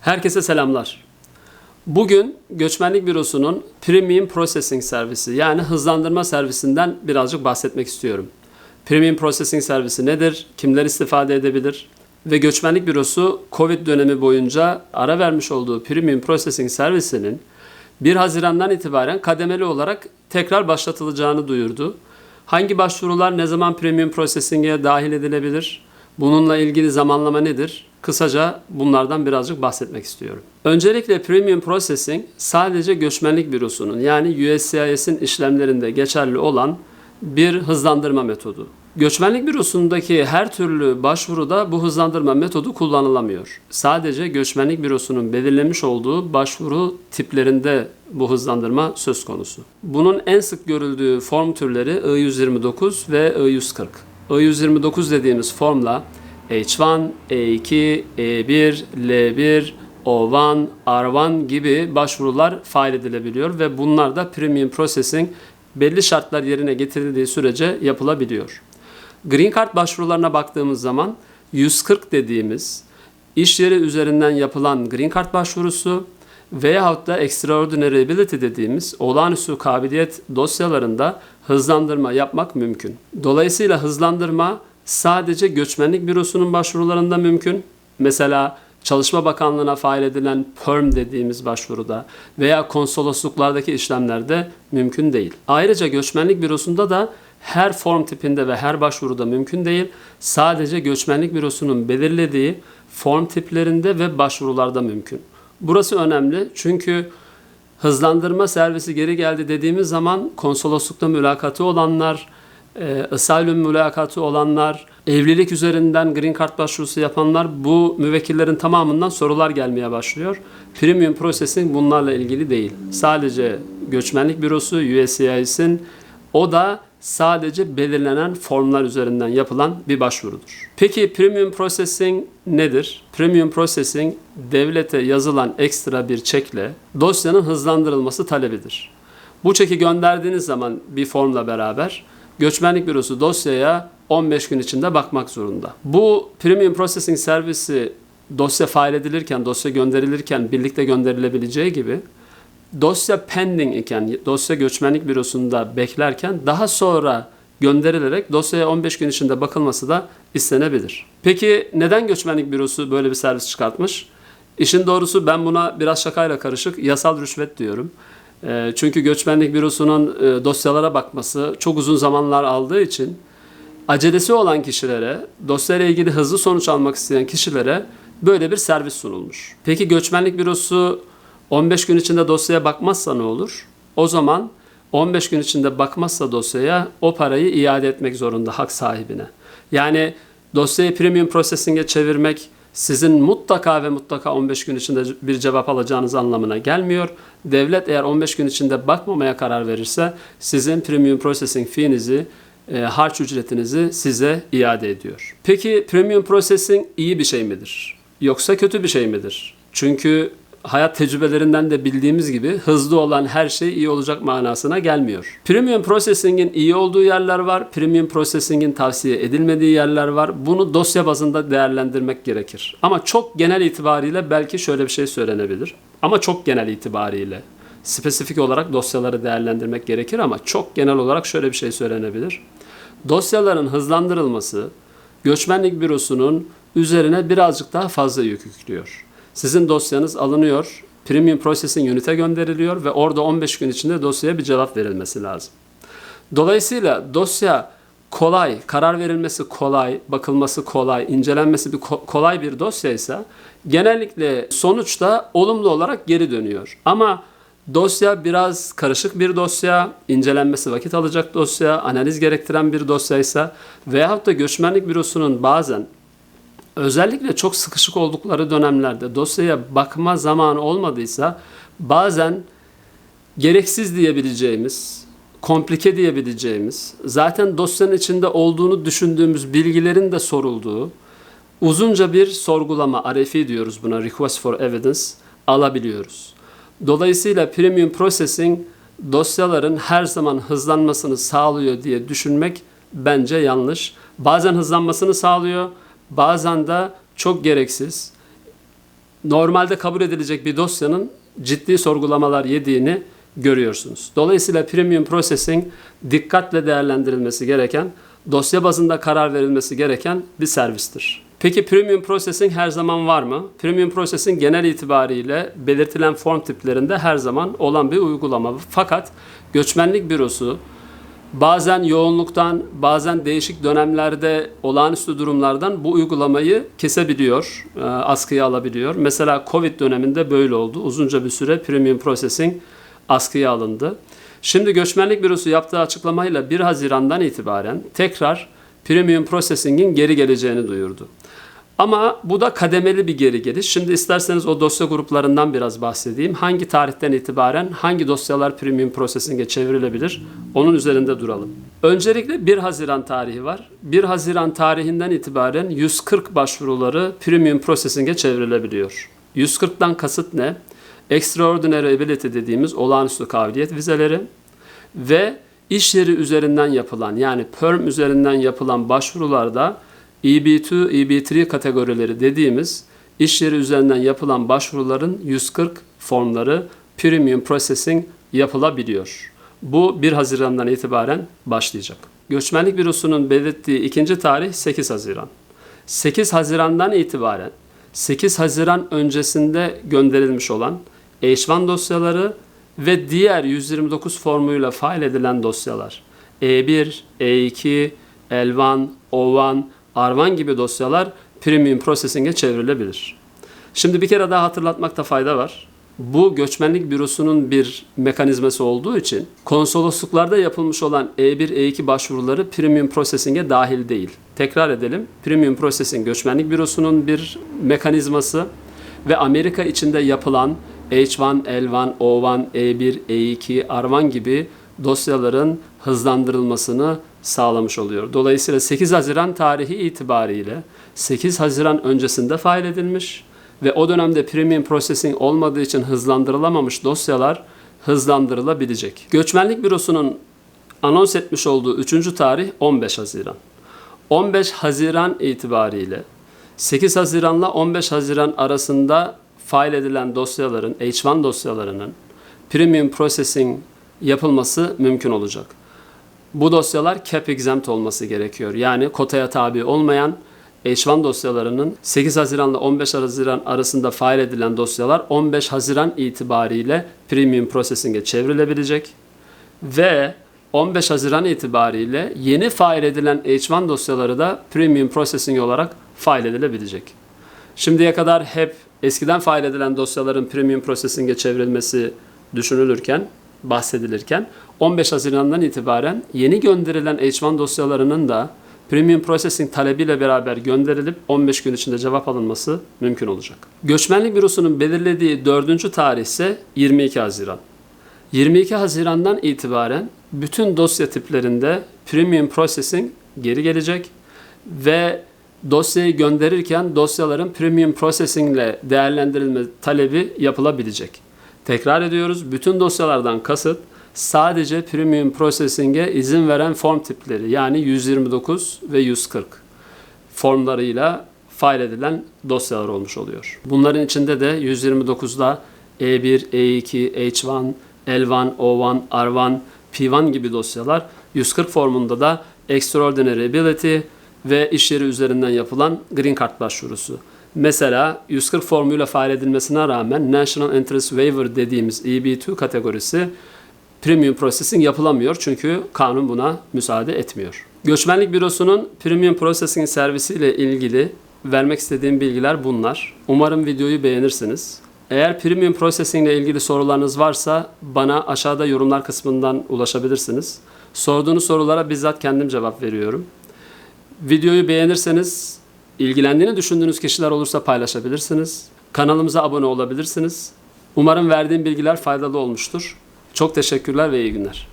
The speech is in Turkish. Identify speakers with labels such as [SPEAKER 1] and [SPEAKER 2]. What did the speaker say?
[SPEAKER 1] Herkese selamlar. Bugün Göçmenlik Bürosu'nun Premium Processing Servisi yani hızlandırma servisinden birazcık bahsetmek istiyorum. Premium Processing Servisi nedir? Kimler istifade edebilir? Ve Göçmenlik Bürosu Covid dönemi boyunca ara vermiş olduğu Premium Processing Servisi'nin 1 Haziran'dan itibaren kademeli olarak tekrar başlatılacağını duyurdu. Hangi başvurular ne zaman Premium Processing'e dahil edilebilir? Bununla ilgili zamanlama nedir? Kısaca bunlardan birazcık bahsetmek istiyorum. Öncelikle Premium Processing sadece göçmenlik bürosunun yani USCIS'in işlemlerinde geçerli olan bir hızlandırma metodu. Göçmenlik bürosundaki her türlü başvuruda bu hızlandırma metodu kullanılamıyor. Sadece göçmenlik bürosunun belirlemiş olduğu başvuru tiplerinde bu hızlandırma söz konusu. Bunun en sık görüldüğü form türleri I-129 ve I-140. I-129 dediğimiz formla H1, E2, E1, L1, O1, R1 gibi başvurular fail edilebiliyor ve bunlar da Premium Processing belli şartlar yerine getirildiği sürece yapılabiliyor. Green Card başvurularına baktığımız zaman 140 dediğimiz iş yeri üzerinden yapılan Green Card başvurusu veyahut da Extraordinary Ability dediğimiz olağanüstü kabiliyet dosyalarında hızlandırma yapmak mümkün. Dolayısıyla hızlandırma sadece göçmenlik bürosunun başvurularında mümkün. Mesela Çalışma Bakanlığı'na fail edilen PERM dediğimiz başvuruda veya konsolosluklardaki işlemlerde mümkün değil. Ayrıca göçmenlik bürosunda da her form tipinde ve her başvuruda mümkün değil. Sadece göçmenlik bürosunun belirlediği form tiplerinde ve başvurularda mümkün. Burası önemli çünkü hızlandırma servisi geri geldi dediğimiz zaman konsoloslukta mülakatı olanlar, e, asylum mülakatı olanlar, evlilik üzerinden green card başvurusu yapanlar bu müvekkillerin tamamından sorular gelmeye başlıyor. Premium processing bunlarla ilgili değil. Sadece göçmenlik bürosu USCIS'in o da sadece belirlenen formlar üzerinden yapılan bir başvurudur. Peki Premium Processing nedir? Premium Processing devlete yazılan ekstra bir çekle dosyanın hızlandırılması talebidir. Bu çeki gönderdiğiniz zaman bir formla beraber Göçmenlik Bürosu dosyaya 15 gün içinde bakmak zorunda. Bu Premium Processing servisi dosya fail edilirken, dosya gönderilirken birlikte gönderilebileceği gibi dosya pending iken, dosya göçmenlik bürosunda beklerken daha sonra gönderilerek dosyaya 15 gün içinde bakılması da istenebilir. Peki neden göçmenlik bürosu böyle bir servis çıkartmış? İşin doğrusu ben buna biraz şakayla karışık yasal rüşvet diyorum. Ee, çünkü göçmenlik bürosunun e, dosyalara bakması çok uzun zamanlar aldığı için acelesi olan kişilere, dosyayla ilgili hızlı sonuç almak isteyen kişilere böyle bir servis sunulmuş. Peki göçmenlik bürosu 15 gün içinde dosyaya bakmazsa ne olur? O zaman 15 gün içinde bakmazsa dosyaya o parayı iade etmek zorunda hak sahibine. Yani dosyayı premium processing'e çevirmek sizin mutlaka ve mutlaka 15 gün içinde bir cevap alacağınız anlamına gelmiyor. Devlet eğer 15 gün içinde bakmamaya karar verirse sizin premium processing fee'nizi e, harç ücretinizi size iade ediyor. Peki premium processing iyi bir şey midir? Yoksa kötü bir şey midir? Çünkü hayat tecrübelerinden de bildiğimiz gibi hızlı olan her şey iyi olacak manasına gelmiyor. Premium processing'in iyi olduğu yerler var. Premium processing'in tavsiye edilmediği yerler var. Bunu dosya bazında değerlendirmek gerekir. Ama çok genel itibariyle belki şöyle bir şey söylenebilir. Ama çok genel itibariyle spesifik olarak dosyaları değerlendirmek gerekir ama çok genel olarak şöyle bir şey söylenebilir. Dosyaların hızlandırılması göçmenlik bürosunun üzerine birazcık daha fazla yük yüklüyor. Sizin dosyanız alınıyor, Premium Processing Unit'e gönderiliyor ve orada 15 gün içinde dosyaya bir cevap verilmesi lazım. Dolayısıyla dosya kolay, karar verilmesi kolay, bakılması kolay, incelenmesi bir kolay bir dosyaysa genellikle sonuçta olumlu olarak geri dönüyor. Ama dosya biraz karışık bir dosya, incelenmesi vakit alacak dosya, analiz gerektiren bir dosyaysa veyahut da göçmenlik bürosunun bazen özellikle çok sıkışık oldukları dönemlerde dosyaya bakma zamanı olmadıysa bazen gereksiz diyebileceğimiz, komplike diyebileceğimiz, zaten dosyanın içinde olduğunu düşündüğümüz bilgilerin de sorulduğu uzunca bir sorgulama, RFE diyoruz buna, Request for Evidence, alabiliyoruz. Dolayısıyla Premium Processing dosyaların her zaman hızlanmasını sağlıyor diye düşünmek bence yanlış. Bazen hızlanmasını sağlıyor, bazen de çok gereksiz normalde kabul edilecek bir dosyanın ciddi sorgulamalar yediğini görüyorsunuz. Dolayısıyla premium processing dikkatle değerlendirilmesi gereken, dosya bazında karar verilmesi gereken bir servistir. Peki premium processing her zaman var mı? Premium processing genel itibariyle belirtilen form tiplerinde her zaman olan bir uygulama. Fakat göçmenlik bürosu bazen yoğunluktan, bazen değişik dönemlerde, olağanüstü durumlardan bu uygulamayı kesebiliyor, e, askıya alabiliyor. Mesela Covid döneminde böyle oldu. Uzunca bir süre premium processing askıya alındı. Şimdi Göçmenlik Bürosu yaptığı açıklamayla 1 Haziran'dan itibaren tekrar premium processing'in geri geleceğini duyurdu. Ama bu da kademeli bir geri geliş. Şimdi isterseniz o dosya gruplarından biraz bahsedeyim. Hangi tarihten itibaren hangi dosyalar premium processing'e çevrilebilir? Onun üzerinde duralım. Öncelikle 1 Haziran tarihi var. 1 Haziran tarihinden itibaren 140 başvuruları premium processing'e çevrilebiliyor. 140'dan kasıt ne? Extraordinary ability dediğimiz olağanüstü kabiliyet vizeleri ve iş yeri üzerinden yapılan yani perm üzerinden yapılan başvurularda EB2, EB3 kategorileri dediğimiz iş yeri üzerinden yapılan başvuruların 140 formları premium processing yapılabiliyor. Bu 1 Haziran'dan itibaren başlayacak. Göçmenlik Bürosu'nun belirttiği ikinci tarih 8 Haziran. 8 Haziran'dan itibaren 8 Haziran öncesinde gönderilmiş olan H1 dosyaları ve diğer 129 formuyla fail edilen dosyalar E1, E2, L1, O1, R1 gibi dosyalar premium processing'e çevrilebilir. Şimdi bir kere daha hatırlatmakta fayda var. Bu göçmenlik bürosunun bir mekanizması olduğu için konsolosluklarda yapılmış olan E1, E2 başvuruları premium processing'e dahil değil. Tekrar edelim. Premium processing göçmenlik bürosunun bir mekanizması ve Amerika içinde yapılan H1, L1, O1, E1, E2, R1 gibi dosyaların hızlandırılmasını sağlamış oluyor. Dolayısıyla 8 Haziran tarihi itibariyle 8 Haziran öncesinde fail edilmiş ve o dönemde premium processing olmadığı için hızlandırılamamış dosyalar hızlandırılabilecek. Göçmenlik Bürosu'nun anons etmiş olduğu 3. tarih 15 Haziran. 15 Haziran itibariyle 8 Haziran'la 15 Haziran arasında fail edilen dosyaların, H1 dosyalarının premium processing yapılması mümkün olacak. Bu dosyalar cap exempt olması gerekiyor. Yani kotaya tabi olmayan H1 dosyalarının 8 Haziran ile 15 Haziran arasında fail edilen dosyalar 15 Haziran itibariyle premium processing'e çevrilebilecek ve 15 Haziran itibariyle yeni fail edilen H1 dosyaları da premium processing olarak fail edilebilecek. Şimdiye kadar hep eskiden fail edilen dosyaların premium processing'e çevrilmesi düşünülürken, bahsedilirken 15 Haziran'dan itibaren yeni gönderilen H1 dosyalarının da Premium Processing talebiyle beraber gönderilip 15 gün içinde cevap alınması mümkün olacak. Göçmenlik Bürosu'nun belirlediği dördüncü tarih ise 22 Haziran. 22 Haziran'dan itibaren bütün dosya tiplerinde Premium Processing geri gelecek ve dosyayı gönderirken dosyaların Premium Processing ile değerlendirilme talebi yapılabilecek. Tekrar ediyoruz, bütün dosyalardan kasıt sadece premium processing'e izin veren form tipleri yani 129 ve 140 formlarıyla fail edilen dosyalar olmuş oluyor. Bunların içinde de 129'da E1, E2, H1, L1, O1, R1, P1 gibi dosyalar 140 formunda da Extraordinary Ability ve iş yeri üzerinden yapılan Green Card başvurusu. Mesela 140 formuyla fail edilmesine rağmen National Interest Waiver dediğimiz EB2 kategorisi premium processing yapılamıyor çünkü kanun buna müsaade etmiyor. Göçmenlik Bürosu'nun premium processing servisiyle ilgili vermek istediğim bilgiler bunlar. Umarım videoyu beğenirsiniz. Eğer premium processing ile ilgili sorularınız varsa bana aşağıda yorumlar kısmından ulaşabilirsiniz. Sorduğunuz sorulara bizzat kendim cevap veriyorum. Videoyu beğenirseniz ilgilendiğini düşündüğünüz kişiler olursa paylaşabilirsiniz. Kanalımıza abone olabilirsiniz. Umarım verdiğim bilgiler faydalı olmuştur. Çok teşekkürler ve iyi günler.